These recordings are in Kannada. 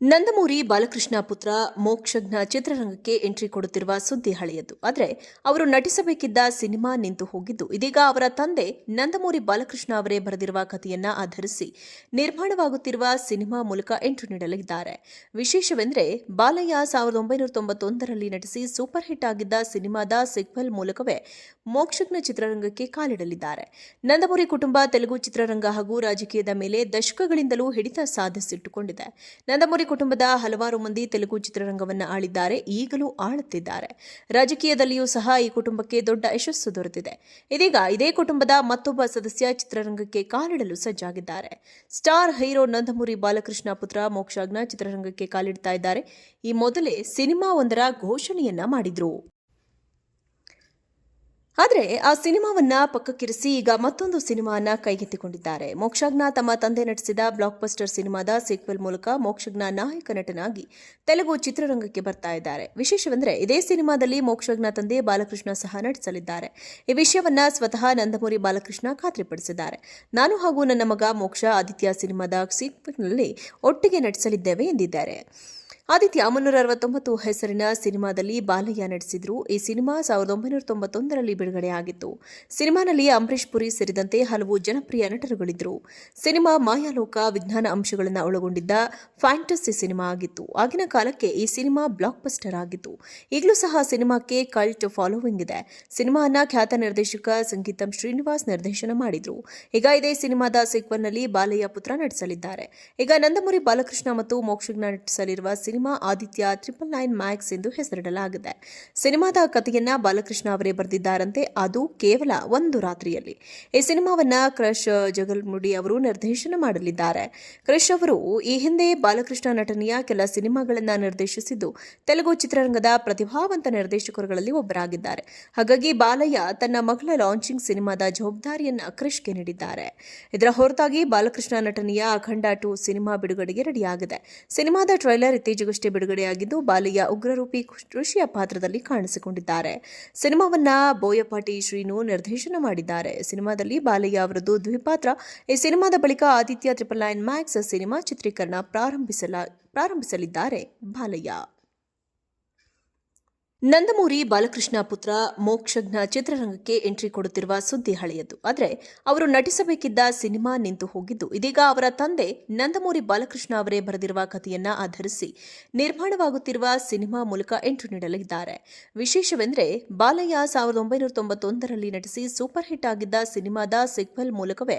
ನಂದಮೂರಿ ಬಾಲಕೃಷ್ಣ ಪುತ್ರ ಮೋಕ್ಷಜ್ಞ ಚಿತ್ರರಂಗಕ್ಕೆ ಎಂಟ್ರಿ ಕೊಡುತ್ತಿರುವ ಸುದ್ದಿ ಹಳೆಯದು. ಆದರೆ ಅವರು ನಟಿಸಬೇಕಿದ್ದ ಸಿನಿಮಾ ನಿಂತು ಹೋಗಿದ್ದು. ಇದೀಗ ಅವರ ತಂದೆ ನಂದಮೂರಿ ಬಾಲಕೃಷ್ಣ ಅವರೇ ಬರೆದಿರುವ ಕಥೆಯನ್ನ ಆಧರಿಸಿ ನಿರ್ಮಾಣವಾಗುತ್ತಿರುವ ಸಿನಿಮಾ ಮೂಲಕ ಎಂಟ್ರಿ ನೀಡಲಿದ್ದಾರೆ. ವಿಶೇಷವೆಂದರೆ ಬಾಲಯ್ಯ ಸಾವಿರದ ಒಂಬೈನೂರ ತೊಂಬತ್ತೊಂದರಲ್ಲಿ ನಟಿಸಿ ಸೂಪರ್ ಹಿಟ್ ಆಗಿದ್ದ ಸಿನಿಮಾದ ಸಿಕ್ವೆಲ್ ಮೂಲಕವೇ ಮೋಕ್ಷಜ್ಞ ಚಿತ್ರರಂಗಕ್ಕೆ ಕಾಲಿಡಲಿದ್ದಾರೆ. ನಂದಮೂರಿ ಕುಟುಂಬ, ತೆಲುಗು ಚಿತ್ರರಂಗ ಹಾಗೂ ರಾಜಕೀಯದ ಮೇಲೆ ದಶಕಗಳಿಂದಲೂ ಹಿಡಿತ ಸಾಧಿಸಿಟ್ಟುಕೊಂಡಿದೆ. ನಂದಮೂರಿ ಕುಟುಂಬದ ಹಲವಾರು ಮಂದಿ ತೆಲುಗು ಚಿತ್ರರಂಗವನ್ನು ಆಳಿದ್ದಾರೆ, ಈಗಲೂ ಆಳುತ್ತಿದ್ದಾರೆ. ರಾಜಕೀಯದಲ್ಲಿಯೂ ಸಹ ಈ ಕುಟುಂಬಕ್ಕೆ ದೊಡ್ಡ ಯಶಸ್ಸು ದೊರೆತಿದೆ. ಇದೀಗ ಇದೇ ಕುಟುಂಬದ ಮತ್ತೊಬ್ಬ ಸದಸ್ಯ ಚಿತ್ರರಂಗಕ್ಕೆ ಕಾಲಿಡಲು ಸಜ್ಜಾಗಿದ್ದಾರೆ. ಸ್ಟಾರ್ ಹೈರೋ ನಂದಮುರಿ ಬಾಲಕೃಷ್ಣ ಪುತ್ರ ಮೋಕ್ಷಾಗ್ನ ಚಿತ್ರರಂಗಕ್ಕೆ ಕಾಲಿಡ್ತಾ ಇದ್ದಾರೆ. ಈ ಮೊದಲೇ ಸಿನಿಮಾ ಒಂದರ ಘೋಷಣೆಯನ್ನ ಮಾಡಿದ್ರು. ಆದರೆ ಆ ಸಿನಿಮಾವನ್ನ ಪಕ್ಕಕ್ಕಿರಿಸಿ ಈಗ ಮತ್ತೊಂದು ಸಿನಿಮಾನ ಕೈಗೆತ್ತಿಕೊಂಡಿದ್ದಾರೆ. ಮೋಕ್ಷಜ್ಞ ತಮ್ಮ ತಂದೆ ನಟಿಸಿದ ಬ್ಲಾಕ್ ಬಸ್ಟರ್ ಸಿನಿಮಾದ ಸೀಕ್ವೆಲ್ ಮೂಲಕ ಮೋಕ್ಷಜ್ಞ ನಾಯಕ ನಟನಾಗಿ ತೆಲುಗು ಚಿತ್ರರಂಗಕ್ಕೆ ಬರ್ತಾ ಇದ್ದಾರೆ. ವಿಶೇಷವೆಂದರೆ ಇದೇ ಸಿನಿಮಾದಲ್ಲಿ ಮೋಕ್ಷಜ್ಞ ತಂದೆ ಬಾಲಕೃಷ್ಣ ಸಹ ನಟಿಸಲಿದ್ದಾರೆ. ಈ ವಿಷಯವನ್ನ ಸ್ವತಃ ನಂದಮೂರಿ ಬಾಲಕೃಷ್ಣ ಖಾತ್ರಿಪಡಿಸಿದ್ದಾರೆ. ನಾನು ಹಾಗೂ ನನ್ನ ಮಗ ಮೋಕ್ಷ ಆದಿತ್ಯ ಸಿನಿಮಾದ ಸೀಕ್ವೆಲ್ನಲ್ಲಿ ಒಟ್ಟಿಗೆ ನಟಿಸಲಿದ್ದೇವೆ ಎಂದಿದ್ದಾರೆ. ಆದಿತ್ಯ ಮುನ್ನೂರ ಅರವತ್ತೊಂಬತ್ತು ಹೆಸರಿನ ಸಿನಿಮಾದಲ್ಲಿ ಬಾಲಯ್ಯ ನಡೆಸಿದ್ರು ಈ ಸಿನಿಮಾ ಸಾವಿರದ ಒಂಬೈನೂರ ತೊಂಬತ್ತೊಂದರಲ್ಲಿ ಬಿಡುಗಡೆಯಾಗಿತ್ತು. ಸಿನಿಮಾನಲ್ಲಿ ಅಂಬರೀಶ್ ಪುರಿ ಸೇರಿದಂತೆ ಹಲವು ಜನಪ್ರಿಯ ನಟರುಗಳಿದ್ರು. ಸಿನಿಮಾ ಮಾಯಾಲೋಕ ವಿಜ್ಞಾನ ಅಂಶಗಳನ್ನು ಒಳಗೊಂಡಿದ್ದ ಫ್ಯಾಂಟಸಿ ಸಿನಿಮಾ ಆಗಿತ್ತು. ಆಗಿನ ಕಾಲಕ್ಕೆ ಈ ಸಿನಿಮಾ ಬ್ಲಾಕ್ ಬಸ್ಟರ್ ಆಗಿತ್ತು. ಈಗಲೂ ಸಹ ಸಿನಿಮಾಕ್ಕೆ ಕಲ್ಟ್ ಫಾಲೋವಿಂಗ್ ಇದೆ. ಸಿನಿಮಾನ ಖ್ಯಾತ ನಿರ್ದೇಶಕ ಸಂಗೀತಂ ಶ್ರೀನಿವಾಸ್ ನಿರ್ದೇಶನ ಮಾಡಿದ್ರು. ಈಗ ಇದೇ ಸಿನಿಮಾದ ಸೀಕ್ವೆಲ್ನಲ್ಲಿ ಬಾಲಯ್ಯ ಪುತ್ರ ನಟಿಸಲಿದ್ದಾರೆ. ಈಗ ನಂದಮುರಿ ಬಾಲಕೃಷ್ಣ ಮತ್ತು ಮೋಕ್ಷಜ್ಞ ನಟಿಸಲಿರುವ ಆದಿತ್ಯ ಟ್ರಿಪಲ್ ನೈನ್ ಮ್ಯಾಕ್ಸ್ ಎಂದು ಹೆಸರಿಡಲಾಗಿದೆ. ಸಿನಿಮಾದ ಕಥೆಯನ್ನ ಬಾಲಕೃಷ್ಣ ಅವರೇ ಬರೆದಿದ್ದಾರಂತೆ. ಅದು ಕೇವಲ ಒಂದು ರಾತ್ರಿಯಲ್ಲಿ. ಈ ಸಿನಿಮಾವನ್ನ ಕ್ರಶ್ ಜಗಲ್ಮುಡಿ ಅವರು ನಿರ್ದೇಶನ ಮಾಡಲಿದ್ದಾರೆ. ಕ್ರಶ್ ಅವರು ಈ ಹಿಂದೆ ಬಾಲಕೃಷ್ಣ ನಟನೆಯ ಕೆಲ ಸಿನಿಮಾಗಳನ್ನ ನಿರ್ದೇಶಿಸಿದ್ದು, ತೆಲುಗು ಚಿತ್ರರಂಗದ ಪ್ರತಿಭಾವಂತ ನಿರ್ದೇಶಕರುಗಳಲ್ಲಿ ಒಬ್ಬರಾಗಿದ್ದಾರೆ. ಹಾಗಾಗಿ ಬಾಲಯ್ಯ ತನ್ನ ಮಗಳ ಲಾಂಚಿಂಗ್ ಸಿನಿಮಾದ ಜವಾಬ್ದಾರಿಯನ್ನ ಕ್ರಿಶ್ಗೆ ನೀಡಿದ್ದಾರೆ. ಇದರ ಹೊರತಾಗಿ ಬಾಲಕೃಷ್ಣ ನಟನೆಯ ಅಖಂಡ ಟು ಸಿನಿಮಾ ಬಿಡುಗಡೆಗೆ ರೆಡಿಯಾಗಿದೆ ಸಿನಿಮಾದ ಟ್ರೈಲರ್ ಇತ್ತೀಚೆಗಷ್ಟೇ ಬಿಡುಗಡೆಯಾಗಿದ್ದು ಬಾಲಿಯ ಉಗ್ರರೂಪಿ ಋಷಿಯ ಪಾತ್ರದಲ್ಲಿ ಕಾಣಿಸಿಕೊಂಡಿದ್ದಾರೆ. ಸಿನಿಮಾವನ್ನ ಬೋಯಪಾಟಿ ಶ್ರೀನು ನಿರ್ದೇಶನ ಮಾಡಿದ್ದಾರೆ. ಸಿನಿಮಾದಲ್ಲಿ ಬಾಲಯ್ಯ ಅವರದ್ದು ದ್ವಿಪಾತ್ರ. ಈ ಸಿನಿಮಾದ ಬಳಿಕ Aditya triple nine max cinema ಚಿತ್ರೀಕರಣ ಪ್ರಾರಂಭಿಸಲ ಪ್ರಾರಂಭಿಸಲಿದ್ದಾರೆ. ಬಾಲಯ್ಯ ನಂದಮೂರಿ ಬಾಲಕೃಷ್ಣ ಪುತ್ರ ಮೋಕ್ಷಜ್ಞ ಚಿತ್ರರಂಗಕ್ಕೆ ಎಂಟ್ರಿ ಕೊಡುತ್ತಿರುವ ಸುದ್ದಿ ಹಳೆಯದು. ಆದರೆ ಅವರು ನಟಿಸಬೇಕಿದ್ದ ಸಿನಿಮಾ ನಿಂತು ಹೋಗಿದ್ದು. ಇದೀಗ ಅವರ ತಂದೆ ನಂದಮೂರಿ ಬಾಲಕೃಷ್ಣ ಅವರೇ ಬರೆದಿರುವ ಕಥೆಯನ್ನ ಆಧರಿಸಿ ನಿರ್ಮಾಣವಾಗುತ್ತಿರುವ ಸಿನಿಮಾ ಮೂಲಕ ಎಂಟ್ರಿ ನೀಡಲಿದ್ದಾರೆ. ವಿಶೇಷವೆಂದರೆ ಬಾಲಯ್ಯ ಸಾವಿರದ ಒಂಬೈನೂರ ತೊಂಬತ್ತೊಂದರಲ್ಲಿ ನಟಿಸಿ ಸೂಪರ್ ಹಿಟ್ ಆಗಿದ್ದ ಸಿನಿಮಾದ ಸಿಕ್ವೆಲ್ ಮೂಲಕವೇ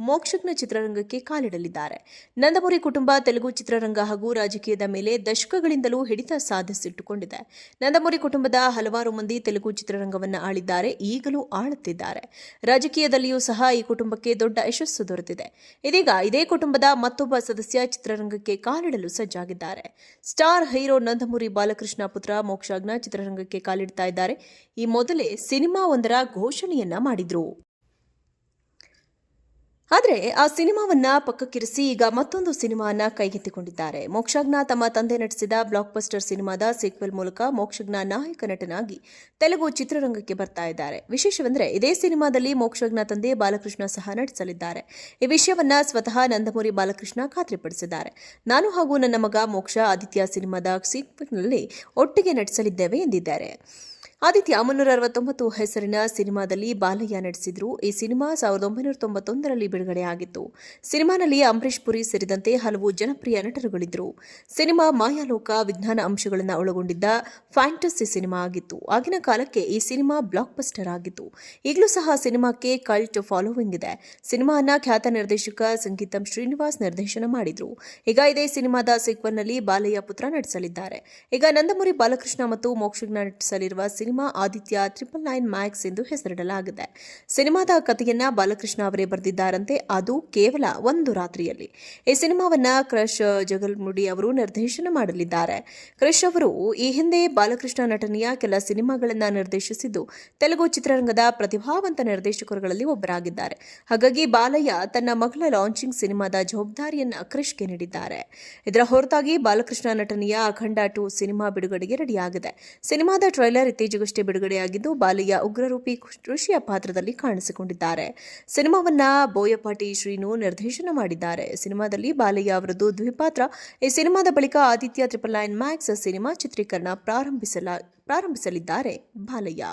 ಮೋಕ್ಷಜ್ಞ ಚಿತ್ರರಂಗಕ್ಕೆ ಕಾಲಿಡಲಿದ್ದಾರೆ. ನಂದಮೂರಿ ಕುಟುಂಬ, ತೆಲುಗು ಚಿತ್ರರಂಗ ಹಾಗೂ ರಾಜಕೀಯದ ಮೇಲೆ ದಶಕಗಳಿಂದಲೂ ಹಿಡಿತ ಸಾಧಿಸಿಟ್ಟುಕೊಂಡಿದೆ. ನಂದಮೂರಿ ಕುಟುಂಬದ ಹಲವಾರು ಮಂದಿ ತೆಲುಗು ಚಿತ್ರರಂಗವನ್ನ ಆಳಿದ್ದಾರೆ, ಈಗಲೂ ಆಳುತ್ತಿದ್ದಾರೆ. ರಾಜಕೀಯದಲ್ಲಿಯೂ ಸಹ ಈ ಕುಟುಂಬಕ್ಕೆ ದೊಡ್ಡ ಯಶಸ್ಸು ದೊರೆತಿದೆ. ಇದೀಗ ಇದೇ ಕುಟುಂಬದ ಮತ್ತೊಬ್ಬ ಸದಸ್ಯ ಚಿತ್ರರಂಗಕ್ಕೆ ಕಾಲಿಡಲು ಸಜ್ಜಾಗಿದ್ದಾರೆ. ಸ್ಟಾರ್ ಹೀರೋ ನಂದಮುರಿ ಬಾಲಕೃಷ್ಣ ಪುತ್ರ ಮೋಕ್ಷಾಗ್ನ ಚಿತ್ರರಂಗಕ್ಕೆ ಕಾಲಿಡ್ತಾ ಇದ್ದಾರೆ. ಈ ಮೊದಲೇ ಸಿನಿಮಾ ಒಂದರ ಘೋಷಣೆಯನ್ನ ಮಾಡಿದ್ರು. ಆದರೆ ಆ ಸಿನಿಮಾವನ್ನ ಪಕ್ಕಕ್ಕಿರಿಸಿ ಈಗ ಮತ್ತೊಂದು ಸಿನಿಮಾವನ್ನ ಕೈಗೆತ್ತಿಕೊಂಡಿದ್ದಾರೆ. ಮೋಕ್ಷಜ್ಞ ತಮ್ಮ ತಂದೆ ನಟಿಸಿದ ಬ್ಲಾಕ್ ಬಸ್ಟರ್ ಸಿನಿಮಾದ ಸೀಕ್ವೆಲ್ ಮೂಲಕ ಮೋಕ್ಷಜ್ಞ ನಾಯಕ ನಟನಾಗಿ ತೆಲುಗು ಚಿತ್ರರಂಗಕ್ಕೆ ಬರ್ತಾ ಇದ್ದಾರೆ. ವಿಶೇಷವೆಂದರೆ ಇದೇ ಸಿನಿಮಾದಲ್ಲಿ ಮೋಕ್ಷಜ್ಞ ತಂದೆ ಬಾಲಕೃಷ್ಣ ಸಹ ನಟಿಸಲಿದ್ದಾರೆ. ಈ ವಿಷಯವನ್ನ ಸ್ವತಃ ನಂದಮೂರಿ ಬಾಲಕೃಷ್ಣ ಖಾತ್ರಿಪಡಿಸಿದ್ದಾರೆ. ನಾನು ಹಾಗೂ ನನ್ನ ಮಗ ಮೋಕ್ಷ ಆದಿತ್ಯ ಸಿನಿಮಾದ ಸೀಕ್ವೆಲ್ನಲ್ಲಿ ಒಟ್ಟಿಗೆ ನಟಿಸಲಿದ್ದೇವೆ ಎಂದಿದ್ದಾರೆ. ಆದಿತ್ಯ ಮುನ್ನೂರ ಅರವತ್ತೊಂಬತ್ತು ಹೆಸರಿನ ಸಿನಿಮಾದಲ್ಲಿ ಬಾಲಯ್ಯ ನಡೆಸಿದ್ರು ಈ ಸಿನಿಮಾ ಸಾವಿರದ ಒಂಬೈನೂರ ತೊಂಬತ್ತೊಂದರಲ್ಲಿ ಬಿಡುಗಡೆಯಾಗಿತ್ತು. ಸಿನಿಮಾನಲ್ಲಿ ಅಂಬರೀಶ್ ಪುರಿ ಸೇರಿದಂತೆ ಹಲವು ಜನಪ್ರಿಯ ನಟರುಗಳಿದ್ರು. ಸಿನಿಮಾ ಮಾಯಾಲೋಕ ವಿಜ್ಞಾನ ಅಂಶಗಳನ್ನು ಒಳಗೊಂಡಿದ್ದ ಫ್ಯಾಂಟಸಿ ಸಿನಿಮಾ ಆಗಿತ್ತು. ಆಗಿನ ಕಾಲಕ್ಕೆ ಈ ಸಿನಿಮಾ ಬ್ಲಾಕ್ ಬಸ್ಟರ್ ಆಗಿತ್ತು. ಈಗಲೂ ಸಹ ಸಿನಿಮಾಕ್ಕೆ ಕಲ್ಟ್ ಫಾಲೋವಿಂಗ್ ಇದೆ. ಸಿನಿಮಾನ ಖ್ಯಾತ ನಿರ್ದೇಶಕ ಸಂಗೀತಂ ಶ್ರೀನಿವಾಸ್ ನಿರ್ದೇಶನ ಮಾಡಿದ್ರು. ಈಗ ಇದೇ ಸಿನಿಮಾದ ಸಿಕ್ವನ್ನಲ್ಲಿ ಬಾಲಯ್ಯ ಪುತ್ರ ನಟಿಸಲಿದ್ದಾರೆ. ಈಗ ನಂದಮುರಿ ಬಾಲಕೃಷ್ಣ ಮತ್ತು Mokshagna ನಟಿಸಲಿರುವ cinema Aditya triple nine max ಎಂದು ಹೆಸರಿಡಲಾಗಿದೆ. ಸಿನಿಮಾದ ಕಥೆಯನ್ನ ಬಾಲಕೃಷ್ಣ ಅವರೇ ಬರೆದಿದ್ದಾರಂತೆ. ಅದು ಕೇವಲ ಒಂದು ರಾತ್ರಿಯಲ್ಲಿ. ಈ ಸಿನಿಮಾವನ್ನ ಕ್ರಶ್ ಜಗಲ್ಮುಡಿ ಅವರು ನಿರ್ದೇಶನ ಮಾಡಲಿದ್ದಾರೆ. ಕ್ರಶ್ ಅವರು ಈ ಹಿಂದೆ ಬಾಲಕೃಷ್ಣ ನಟನೆಯ ಕೆಲ ಸಿನಿಮಾಗಳನ್ನ ನಿರ್ದೇಶಿಸಿದ್ದು, ತೆಲುಗು ಚಿತ್ರರಂಗದ ಪ್ರತಿಭಾವಂತ ನಿರ್ದೇಶಕರುಗಳಲ್ಲಿ ಒಬ್ಬರಾಗಿದ್ದಾರೆ. ಹಾಗಾಗಿ ಬಾಲಯ್ಯ ತನ್ನ ಮಗಳ ಲಾಂಚಿಂಗ್ ಸಿನಿಮಾದ ಜವಾಬ್ದಾರಿಯನ್ನ ಕ್ರಿಶ್ಗೆ ನೀಡಿದ್ದಾರೆ. ಇದರ ಹೊರತಾಗಿ ಬಾಲಕೃಷ್ಣ ನಟನೆಯ ಅಖಂಡ ಟು ಸಿನಿಮಾ ಬಿಡುಗಡೆಗೆ ರೆಡಿಯಾಗಿದೆ ಸಿನಿಮಾದ ಟ್ರೈಲರ್ ಇತ್ತೀಚೆಗೆ ಇತ್ತೀಚೆಗಷ್ಟೇ ಬಿಡುಗಡೆಯಾಗಿದ್ದು ಬಾಲಿಯ ಉಗ್ರರೂಪಿ ಋಷಿಯ ಪಾತ್ರದಲ್ಲಿ ಕಾಣಿಸಿಕೊಂಡಿದ್ದಾರೆ. ಸಿನಿಮಾವನ್ನ ಬೋಯಪಾಟಿ ಶ್ರೀನು ನಿರ್ದೇಶನ ಮಾಡಿದ್ದಾರೆ. ಸಿನಿಮಾದಲ್ಲಿ ಬಾಲಯ್ಯ ಅವರದ್ದು ದ್ವಿಪಾತ್ರ. ಈ ಸಿನಿಮಾದ ಬಳಿಕ Aditya triple nine max cinema ಚಿತ್ರೀಕರಣ ಪ್ರಾರಂಭಿಸಲ ಪ್ರಾರಂಭಿಸಲಿದ್ದಾರೆ. ಬಾಲಯ್ಯ